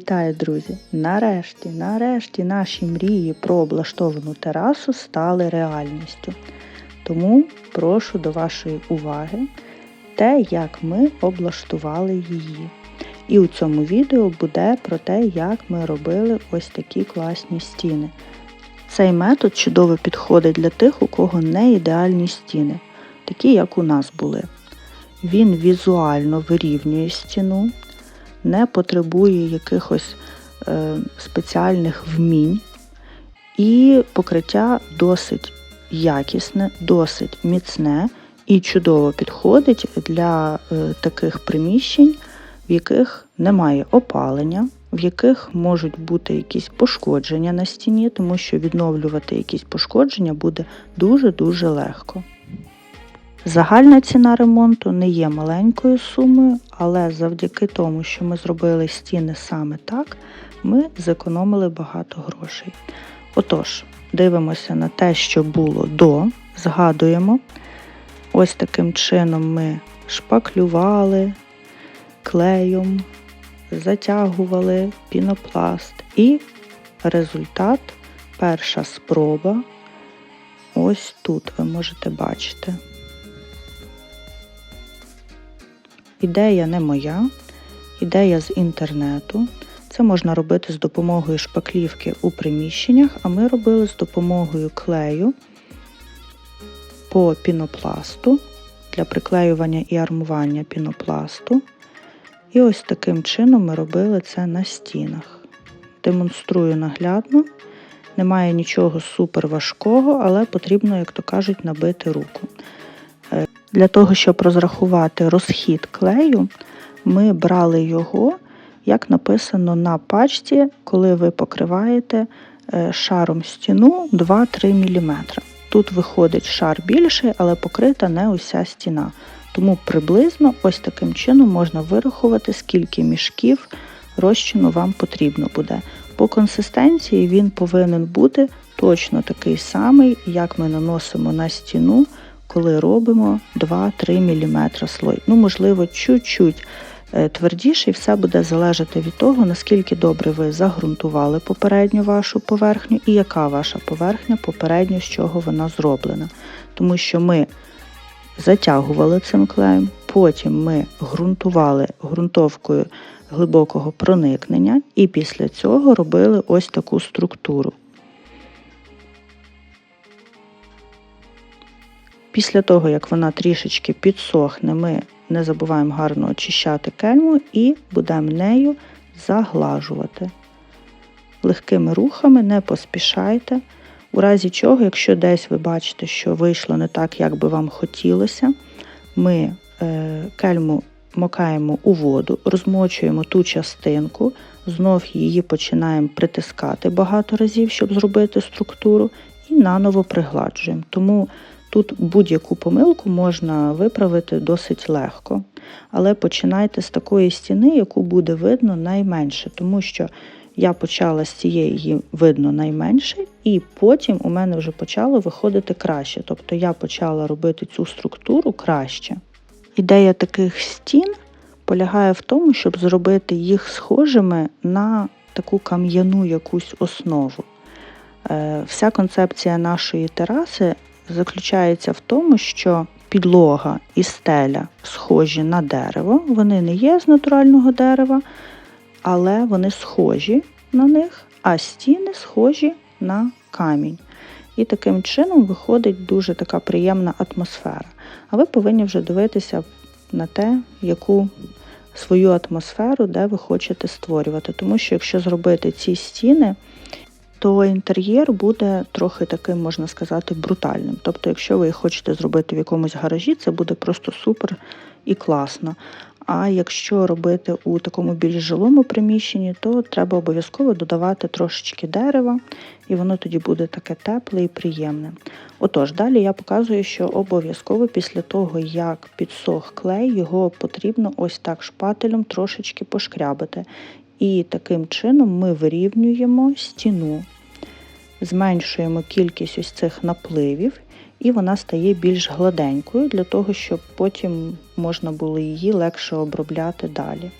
Вітаю, друзі! Нарешті, нарешті наші мрії про облаштовану терасу стали реальністю. Тому прошу до вашої уваги те, як ми облаштували її. І у цьому відео буде про те, як ми робили ось такі класні стіни. Цей метод чудово підходить для тих, у кого не ідеальні стіни, такі як у нас були. Він візуально вирівнює стіну не потребує якихось е, спеціальних вмінь, і покриття досить якісне, досить міцне і чудово підходить для е, таких приміщень, в яких немає опалення, в яких можуть бути якісь пошкодження на стіні, тому що відновлювати якісь пошкодження буде дуже-дуже легко. Загальна ціна ремонту не є маленькою сумою, але завдяки тому, що ми зробили стіни саме так, ми зекономили багато грошей. Отож, дивимося на те, що було до, згадуємо. Ось таким чином ми шпаклювали клеєм, затягували пінопласт. І результат, перша спроба, ось тут ви можете бачити. Ідея не моя, ідея з інтернету. Це можна робити з допомогою шпаклівки у приміщеннях, а ми робили з допомогою клею по пінопласту для приклеювання і армування пінопласту. І ось таким чином ми робили це на стінах. Демонструю наглядно. Немає нічого супер важкого, але потрібно, як то кажуть, набити руку. Для того, щоб розрахувати розхід клею, ми брали його, як написано на пачці, коли ви покриваєте е, шаром стіну 2-3 мм. Тут виходить шар більший, але покрита не уся стіна. Тому приблизно ось таким чином можна вирахувати, скільки мішків розчину вам потрібно буде. По консистенції він повинен бути точно такий самий, як ми наносимо на стіну коли робимо 2-3 мм слой. Ну, можливо, чуть-чуть е, твердіший, все буде залежати від того, наскільки добре ви загрунтували попередню вашу поверхню і яка ваша поверхня попередньо, з чого вона зроблена. Тому що ми затягували цим клеєм, потім ми ґрунтували ґрунтовкою глибокого проникнення, і після цього робили ось таку структуру. Після того, як вона трішечки підсохне, ми не забуваємо гарно очищати кельму і будемо нею заглажувати. Легкими рухами не поспішайте. У разі чого, якщо десь ви бачите, що вийшло не так, як би вам хотілося, ми е, кельму макаємо у воду, розмочуємо ту частинку, знов її починаємо притискати багато разів, щоб зробити структуру, і наново пригладжуємо. Тому Тут будь-яку помилку можна виправити досить легко, але починайте з такої стіни, яку буде видно найменше, тому що я почала з цієї видно найменше, і потім у мене вже почало виходити краще. Тобто я почала робити цю структуру краще. Ідея таких стін полягає в тому, щоб зробити їх схожими на таку кам'яну якусь основу. Е, вся концепція нашої тераси заключається в тому, що підлога і стеля схожі на дерево. Вони не є з натурального дерева, але вони схожі на них, а стіни схожі на камінь. І таким чином виходить дуже така приємна атмосфера. А ви повинні вже дивитися на те, яку свою атмосферу, де ви хочете створювати. Тому що якщо зробити ці стіни то інтер'єр буде трохи таким, можна сказати, брутальним. Тобто, якщо ви хочете зробити в якомусь гаражі, це буде просто супер і класно. А якщо робити у такому більш жилому приміщенні, то треба обов'язково додавати трошечки дерева, і воно тоді буде таке тепле і приємне. Отож, далі я показую, що обов'язково після того, як підсох клей, його потрібно ось так шпателем трошечки пошкрябати. І таким чином ми вирівнюємо стіну, зменшуємо кількість ось цих напливів, і вона стає більш гладенькою, для того, щоб потім можна було її легше обробляти далі.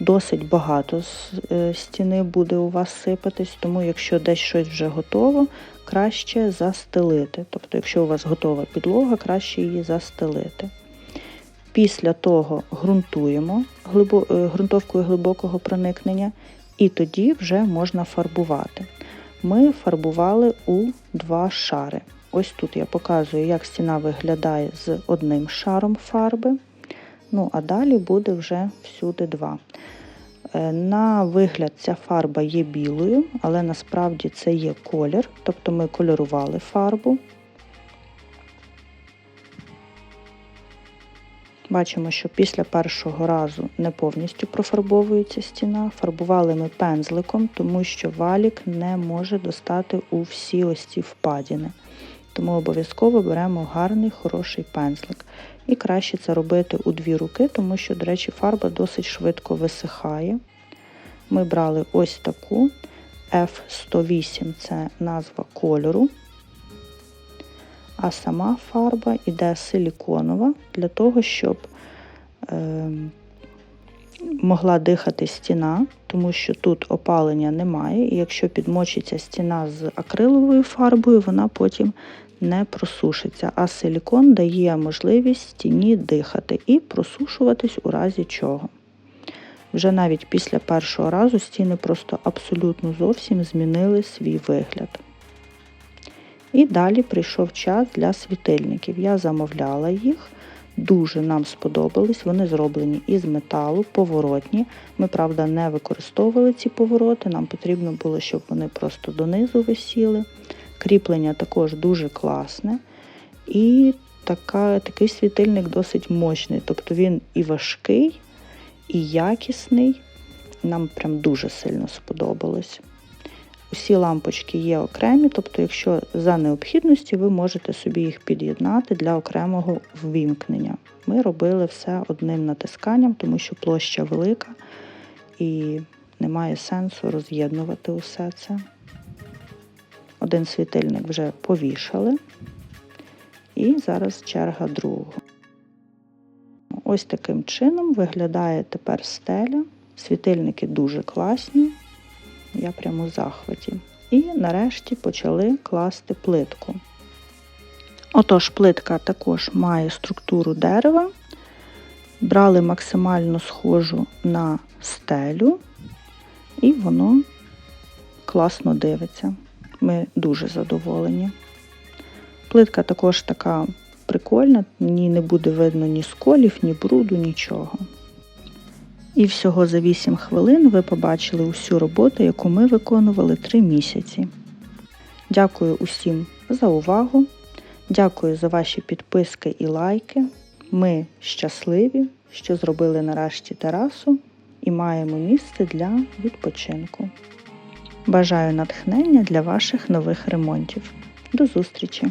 досить багато з е, стіни буде у вас сипатись, тому якщо десь щось вже готово, краще застелити. Тобто, якщо у вас готова підлога, краще її застелити. Після того ґрунтуємо е, ґрунтовкою глибокого проникнення, і тоді вже можна фарбувати. Ми фарбували у два шари. Ось тут я показую, як стіна виглядає з одним шаром фарби. Ну, а далі буде вже всюди два. Е, На вигляд ця фарба є білою, але насправді це є колір, тобто ми кольорували фарбу. Бачимо, що після першого разу не повністю профарбовується стіна. Фарбували ми пензликом, тому що валік не може достати у всі ось ці впадіни. Тому обов'язково беремо гарний, хороший пензлик. І краще це робити у дві руки, тому що, до речі, фарба досить швидко висихає. Ми брали ось таку F108 це назва кольору. А сама фарба йде силіконова для того, щоб е, могла дихати стіна, тому що тут опалення немає, і якщо підмочиться стіна з акриловою фарбою, вона потім не просушиться. А силікон дає можливість стіні дихати і просушуватись у разі чого. Вже навіть після першого разу стіни просто абсолютно зовсім змінили свій вигляд. І далі прийшов час для світильників. Я замовляла їх, дуже нам сподобались. Вони зроблені із металу, поворотні. Ми, правда, не використовували ці повороти, нам потрібно було, щоб вони просто донизу висіли. Кріплення також дуже класне. І така, такий світильник досить мощний. Тобто він і важкий, і якісний. Нам прям дуже сильно сподобалось. Усі лампочки є окремі, тобто, якщо за необхідності, ви можете собі їх під'єднати для окремого ввімкнення. Ми робили все одним натисканням, тому що площа велика і немає сенсу роз'єднувати усе це. Один світильник вже повішали, і зараз черга другого. Ось таким чином виглядає тепер стеля. Світильники дуже класні. Я прямо у захваті. І нарешті почали класти плитку. Отож, плитка також має структуру дерева. Брали максимально схожу на стелю, і воно класно дивиться. Ми дуже задоволені. Плитка також така прикольна, в ній не буде видно ні сколів, ні бруду, нічого. І всього за 8 хвилин ви побачили усю роботу, яку ми виконували 3 місяці. Дякую усім за увагу. Дякую за ваші підписки і лайки. Ми щасливі, що зробили нарешті терасу і маємо місце для відпочинку. Бажаю натхнення для ваших нових ремонтів. До зустрічі!